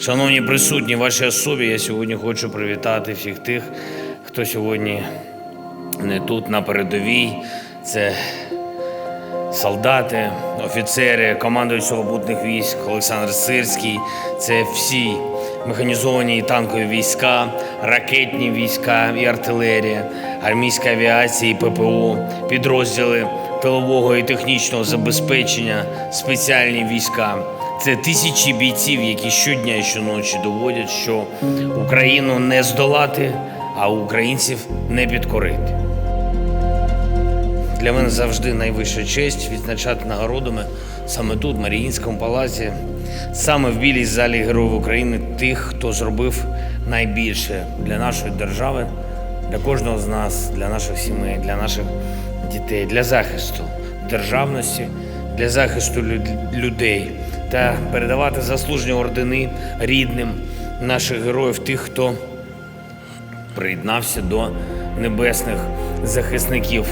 Шановні присутні, вашій особі я сьогодні хочу привітати всіх тих, хто сьогодні не тут на передовій. Це солдати, офіцери, командуючий сухопутних військ Олександр Сирський. Це всі механізовані і танкові війська, ракетні війська і артилерія, армійська авіація і ППО, підрозділи тилового і технічного забезпечення, спеціальні війська. Це тисячі бійців, які щодня і щоночі доводять, що Україну не здолати, а українців не підкорити. Для мене завжди найвища честь відзначати нагородами саме тут, в Маріїнському палаці, саме в білій залі Героїв України, тих, хто зробив найбільше для нашої держави, для кожного з нас, для наших сімей, для наших дітей, для захисту державності, для захисту людей та передавати заслужені ордени рідним наших героїв, тих, хто приєднався до небесних захисників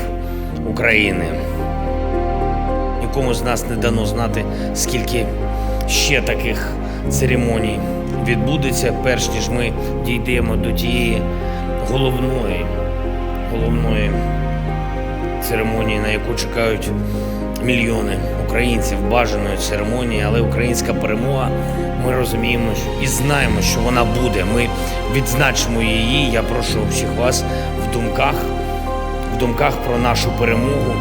України. Нікому з нас не дано знати, скільки ще таких церемоній відбудеться, перш ніж ми дійдемо до тієї головної, головної церемонії, на яку чекають мільйони українців, бажаної церемонії, але українська перемога. Ми розуміємо і знаємо, що вона буде. Ми відзначимо її. Я прошу всіх вас в думках в думках про нашу перемогу,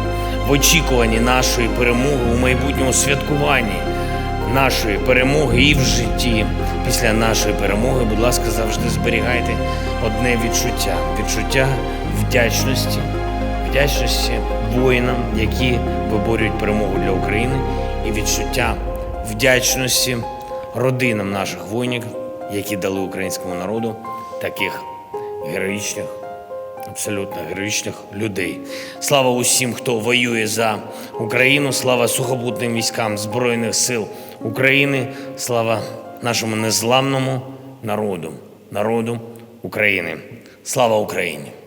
в очікуванні нашої перемоги у майбутньому святкуванні нашої перемоги і в житті. Після нашої перемоги, будь ласка, завжди зберігайте одне відчуття відчуття вдячності, вдячності воїнам, які виборюють перемогу для України, і відчуття вдячності родинам наших воїнів, які дали українському народу таких героїчних абсолютно героїчних людей. Слава усім, хто воює за Україну, слава сухопутним військам Збройних сил України, слава нашому незламному народу, народу України. Слава Україні!